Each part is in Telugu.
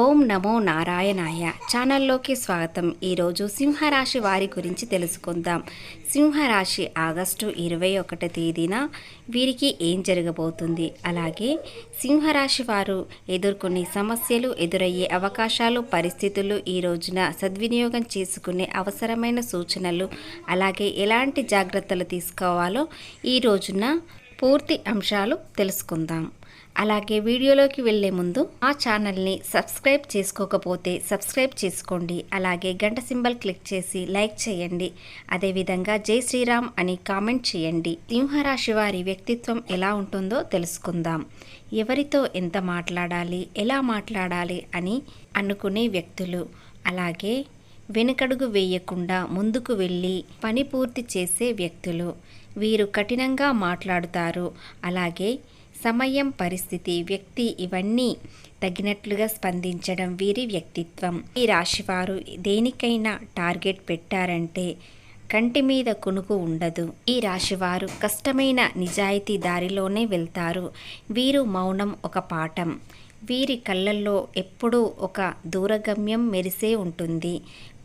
ఓం నమో నారాయణాయ ఛానల్లోకి స్వాగతం. ఈరోజు సింహరాశి వారి గురించి తెలుసుకుందాం. సింహరాశి ఆగస్టు ఇరవై ఒకటి తేదీన వీరికి ఏం జరగబోతుంది? అలాగే సింహరాశి వారు ఎదుర్కొనే సమస్యలు ఎదురయ్యే అవకాశాలు పరిస్థితులు ఈ రోజున సద్వినియోగం చేసుకునే అవసరమైన సూచనలు అలాగే ఎలాంటి జాగ్రత్తలు తీసుకోవాలో ఈ రోజున పూర్తి అంశాలు తెలుసుకుందాం. అలాగే వీడియోలోకి వెళ్ళే ముందు మా ఛానల్ని సబ్స్క్రైబ్ చేసుకోకపోతే సబ్స్క్రైబ్ చేసుకోండి. అలాగే గంట సింబల్ క్లిక్ చేసి లైక్ చేయండి. అదేవిధంగా జై శ్రీరామ్ అని కామెంట్ చేయండి. సింహరాశి వారి వ్యక్తిత్వం ఎలా ఉంటుందో తెలుసుకుందాం. ఎవరితో ఎంత మాట్లాడాలి ఎలా మాట్లాడాలి అని అనుకునే వ్యక్తులు. అలాగే వెనుకడుగు వేయకుండా ముందుకు వెళ్ళి పని పూర్తి చేసే వ్యక్తులు. వీరు కఠినంగా మాట్లాడుతారు. అలాగే సమయం పరిస్థితి వ్యక్తి ఇవన్నీ తగినట్లుగా స్పందించడం వీరి వ్యక్తిత్వం. ఈ రాశివారు దేనికైనా టార్గెట్ పెట్టారంటే కంటి మీద కొనుగు ఉండదు. ఈ రాశివారు కష్టమైన నిజాయితీ దారిలోనే వెళ్తారు. వీరు మౌనం ఒక పాఠం. వీరి కళ్ళల్లో ఎప్పుడూ ఒక దూరగమ్యం మెరిసే ఉంటుంది.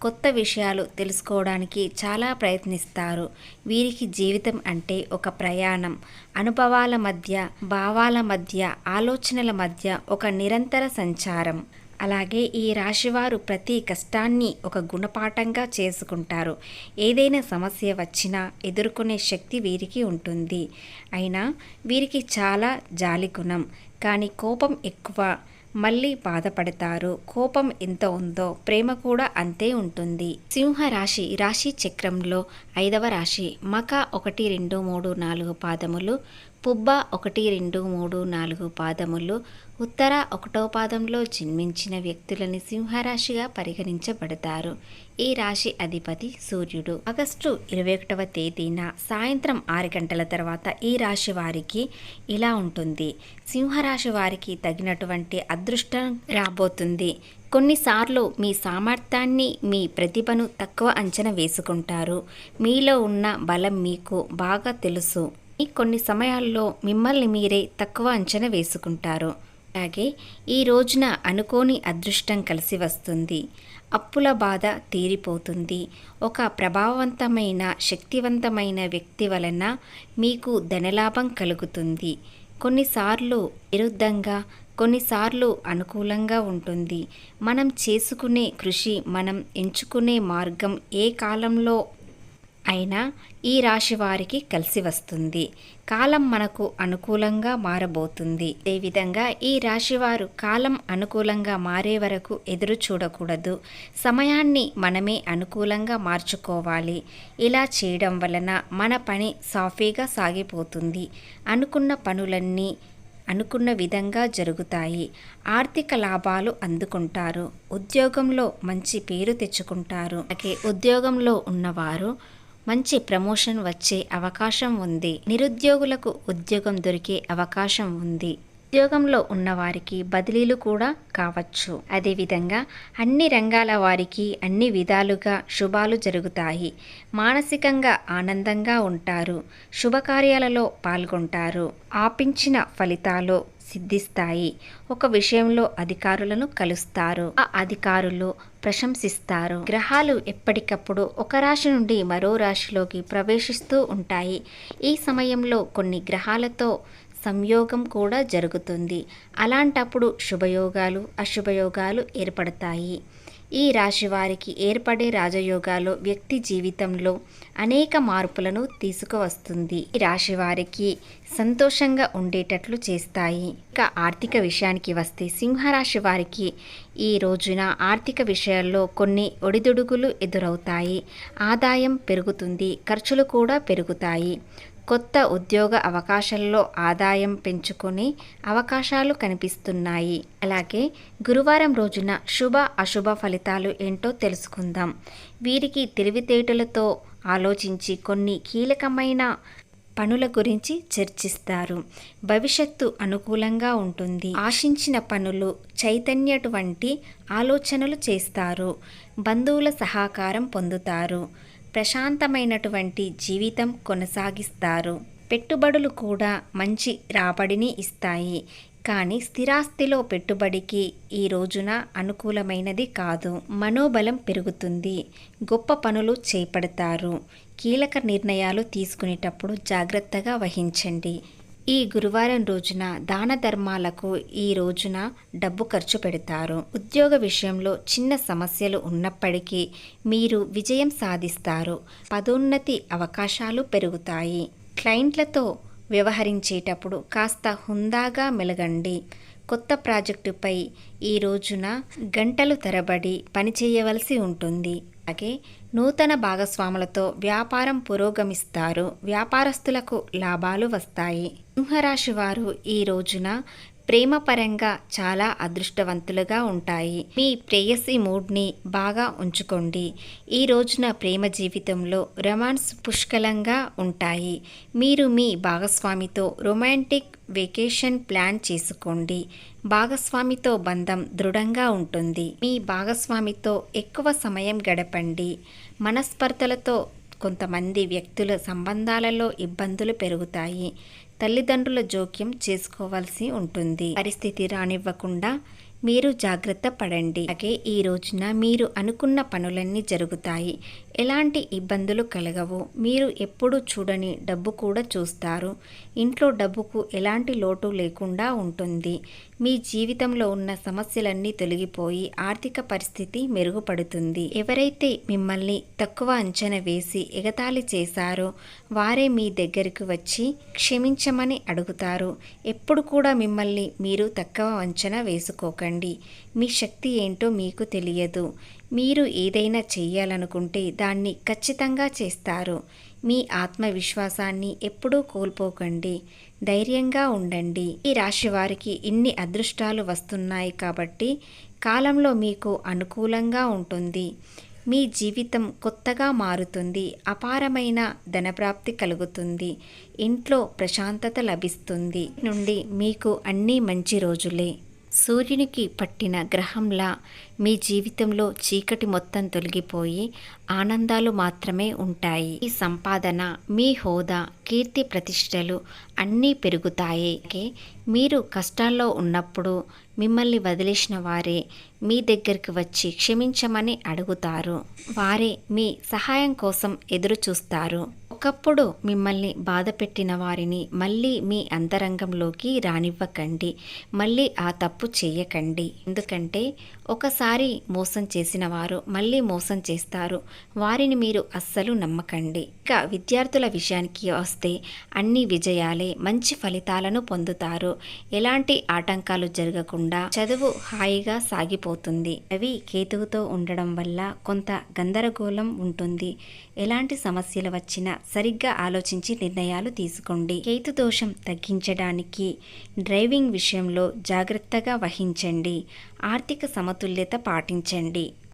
కొత్త విషయాలు తెలుసుకోవడానికి చాలా ప్రయత్నిస్తారు. వీరికి జీవితం అంటే ఒక ప్రయాణం. అనుభవాల మధ్య భావాల మధ్య ఆలోచనల మధ్య ఒక నిరంతర సంచారం. అలాగే ఈ రాశివారు ప్రతి కష్టాన్ని ఒక గుణపాఠంగా చేసుకుంటారు. ఏదైనా సమస్య వచ్చినా ఎదుర్కొనే శక్తి వీరికి ఉంటుంది. అయినా వీరికి చాలా జాలి గుణం కానీ కోపం ఎక్కువ మళ్ళీ బాధపడతారు. కోపం ఎంత ఉందో ప్రేమ కూడా అంతే ఉంటుంది. సింహ రాశి రాశి చక్రంలో ఐదవ రాశి మక ఒకటి రెండు మూడు నాలుగు పాదములు పుబ్బ ఒకటి రెండు మూడు నాలుగు పాదములు. ఉత్తర ఒకటో పాదంలో జన్మించిన వ్యక్తులని సింహరాశిగా పరిగణించబడతారు. ఈ రాశి అధిపతి సూర్యుడు. ఆగస్టు ఇరవై ఒకటవ తేదీన సాయంత్రం ఆరు గంటల తర్వాత ఈ రాశి వారికి ఇలా ఉంటుంది. సింహరాశి వారికి తగినటువంటి అదృష్టం రాబోతుంది. కొన్నిసార్లు మీ సామర్థ్యాన్ని మీ ప్రతిభను తక్కువ అంచనా వేసుకుంటారు. మీలో ఉన్న బలం మీకు బాగా తెలుసు. కొన్ని సమయాల్లో మిమ్మల్ని మీరే తక్కువ అంచనా వేసుకుంటారు. అలాగే ఈ రోజున అనుకోని అదృష్టం కలిసి వస్తుంది. అప్పుల బాధ తీరిపోతుంది. ఒక ప్రభావవంతమైన శక్తివంతమైన వ్యక్తి వలన మీకు ధనలాభం కలుగుతుంది. కొన్నిసార్లు విరుద్ధంగా కొన్నిసార్లు అనుకూలంగా ఉంటుంది. మనం చేసుకునే కృషి మనం ఎంచుకునే మార్గం ఏ కాలంలో అయినా ఈ రాశి వారికి కలిసి వస్తుంది. కాలం మనకు అనుకూలంగా మారబోతుంది. అదేవిధంగా ఈ రాశివారు కాలం అనుకూలంగా మారే వరకు ఎదురు చూడకూడదు. సమయాన్ని మనమే అనుకూలంగా మార్చుకోవాలి. ఇలా చేయడం వలన మన పని సాఫీగా సాగిపోతుంది. అనుకున్న పనులన్నీ అనుకున్న విధంగా జరుగుతాయి. ఆర్థిక లాభాలు అందుకుంటారు. ఉద్యోగంలో మంచి పేరు తెచ్చుకుంటారు. అలాగే ఉద్యోగంలో ఉన్నవారు మంచి ప్రమోషన్ వచ్చే అవకాశం ఉంది. నిరుద్యోగులకు ఉద్యోగం దొరికే అవకాశం ఉంది. ఉద్యోగంలో ఉన్నవారికి బదిలీలు కూడా కావచ్చు. అదేవిధంగా అన్ని రంగాల వారికి అన్ని విధాలుగా శుభాలు జరుగుతాయి. మానసికంగా ఆనందంగా ఉంటారు. శుభకార్యాలలో పాల్గొంటారు. ఆపించిన ఫలితాలు సిద్ధిస్తాయి. ఒక విషయంలో అధికారులను కలుస్తారు. ఆ అధికారులు ప్రశంసిస్తారు. గ్రహాలు ఎప్పటికప్పుడు ఒక రాశి నుండి మరో రాశిలోకి ప్రవేశిస్తూ ఉంటాయి. ఈ సమయంలో కొన్ని గ్రహాలతో సంయోగం కూడా జరుగుతుంది. అలాంటప్పుడు శుభయోగాలు అశుభయోగాలు ఏర్పడతాయి. ఈ రాశి వారికి ఏర్పడే రాజయోగాలు వ్యక్తి జీవితంలో అనేక మార్పులను తీసుకువస్తుంది. ఈ రాశి వారికి సంతోషంగా ఉండేటట్లు చేస్తాయి. ఇక ఆర్థిక విషయానికి వస్తే సింహరాశి వారికి ఈ రోజున ఆర్థిక విషయాల్లో కొన్ని ఒడిదుడుగులు ఎదురవుతాయి. ఆదాయం పెరుగుతుంది ఖర్చులు కూడా పెరుగుతాయి. కొత్త ఉద్యోగ అవకాశాల్లో ఆదాయం పెంచుకునే అవకాశాలు కనిపిస్తున్నాయి. అలాగే గురువారం రోజున శుభ అశుభ ఫలితాలు ఏంటో తెలుసుకుందాం. వీరికి తెలివితేటలతో ఆలోచించి కొన్ని కీలకమైన పనుల గురించి చర్చిస్తారు. భవిష్యత్తు అనుకూలంగా ఉంటుంది. ఆశించిన పనులు చైతన్యటువంటి ఆలోచనలు చేస్తారు. బంధువుల సహకారం పొందుతారు. ప్రశాంతమైనటువంటి జీవితం కొనసాగిస్తారు. పెట్టుబడులు కూడా మంచి రాబడిని ఇస్తాయి. కానీ స్థిరాస్తిలో పెట్టుబడికి ఈ రోజున అనుకూలమైనది కాదు. మనోబలం పెరుగుతుంది. గొప్ప పనులు చేపడతారు. కీలక నిర్ణయాలు తీసుకునేటప్పుడు జాగ్రత్తగా వహించండి. ఈ గురువారం రోజున దాన ధర్మాలకు ఈ రోజున డబ్బు ఖర్చు పెడతారు. ఉద్యోగ విషయంలో చిన్న సమస్యలు ఉన్నప్పటికీ మీరు విజయం సాధిస్తారు. పదోన్నతి అవకాశాలు పెరుగుతాయి. క్లయింట్లతో వ్యవహరించేటప్పుడు కాస్త హుందాగా మెలగండి. కొత్త ప్రాజెక్టుపై ఈ రోజున గంటలు తరబడి పనిచేయవలసి ఉంటుంది. అలాగే నూతన భాగస్వాములతో వ్యాపారం పురోగమిస్తారు. వ్యాపారస్తులకు లాభాలు వస్తాయి. సింహరాశి వారు ఈ రోజున ప్రేమపరంగా చాలా అదృష్టవంతులుగా ఉంటాయి. మీ ప్రేయసి మూడ్ని బాగా ఉంచుకోండి. ఈ రోజున ప్రేమ జీవితంలో రొమాన్స్ పుష్కలంగా ఉంటాయి. మీరు మీ భాగస్వామితో రొమాంటిక్ వెకేషన్ ప్లాన్ చేసుకోండి. భాగస్వామితో బంధం దృఢంగా ఉంటుంది. మీ భాగస్వామితో ఎక్కువ సమయం గడపండి. మనస్పర్ధలతో కొంతమంది వ్యక్తుల సంబంధాలలో ఇబ్బందులు పెరుగుతాయి. తల్లిదండ్రుల జోక్యం చేసుకోవాల్సి ఉంటుంది. పరిస్థితి రానివ్వకుండా మీరు జాగ్రత్త పడండి. అలాగే ఈ రోజున మీరు అనుకున్న పనులన్నీ జరుగుతాయి. ఎలాంటి ఇబ్బందులు కలగవు. మీరు ఎప్పుడు చూడని డబ్బు కూడా చూస్తారు. ఇంట్లో డబ్బుకు ఎలాంటి లోటు లేకుండా ఉంటుంది. మీ జీవితంలో ఉన్న సమస్యలన్నీ తొలగిపోయి ఆర్థిక పరిస్థితి మెరుగుపడుతుంది. ఎవరైతే మిమ్మల్ని తక్కువ అంచనా వేసి ఎగతాళి చేశారో వారే మీ దగ్గరకు వచ్చి క్షమించమని అడుగుతారు. ఎప్పుడు కూడా మిమ్మల్ని మీరు తక్కువ అంచనా వేసుకోకండి. మీ శక్తి ఏంటో మీకు తెలియదు. మీరు ఏదైనా చేయాలనుకుంటే దాన్ని ఖచ్చితంగా చేస్తారు. మీ ఆత్మవిశ్వాసాన్ని ఎప్పుడూ కోల్పోకండి. ధైర్యంగా ఉండండి. ఈ రాశి వారికి ఇన్ని అదృష్టాలు వస్తున్నాయి కాబట్టి కాలంలో మీకు అనుకూలంగా ఉంటుంది. మీ జీవితం కొత్తగా మారుతుంది. అపారమైన ధనప్రాప్తి కలుగుతుంది. ఇంట్లో ప్రశాంతత లభిస్తుంది. నుండి మీకు అన్నీ మంచి రోజులే. సూర్యునికి పట్టిన గ్రహంలా మీ జీవితంలో చీకటి మొత్తం తొలగిపోయి ఆనందాలు మాత్రమే ఉంటాయి. ఈ సంపాదన మీ హోదా కీర్తి ప్రతిష్టలు అన్నీ పెరుగుతాయి. మీరు కష్టాల్లో ఉన్నప్పుడు మిమ్మల్ని వదిలేసిన వారే మీ దగ్గరికి వచ్చి క్షమించమని అడుగుతారు. వారే మీ సహాయం కోసం ఎదురు చూస్తారు ఒకప్పుడు మిమ్మల్ని బాధ పెట్టిన వారిని మళ్ళీ మీ అంతరంగంలోకి రానివ్వకండి. మళ్ళీ ఆ తప్పు చేయకండి. ఎందుకంటే ఒకసారి మోసం చేసిన వారు మళ్ళీ మోసం చేస్తారు. వారిని మీరు అస్సలు నమ్మకండి. ఇక విద్యార్థుల విషయానికి వస్తే అన్ని విజయాలే మంచి ఫలితాలను పొందుతారు. ఎలాంటి ఆటంకాలు జరగకుండా చదువు హాయిగా సాగిపోతుంది. అవి కేతువుతో ఉండడం వల్ల కొంత గందరగోళం ఉంటుంది. ఎలాంటి సమస్యలు వచ్చినా సరిగ్గా ఆలోచించి నిర్ణయాలు తీసుకోండి. కేతు దోషం తగ్గించడానికి డ్రైవింగ్ విషయంలో జాగ్రత్తగా వహించండి. ఆర్థిక సమతుల్యత పాటించండి.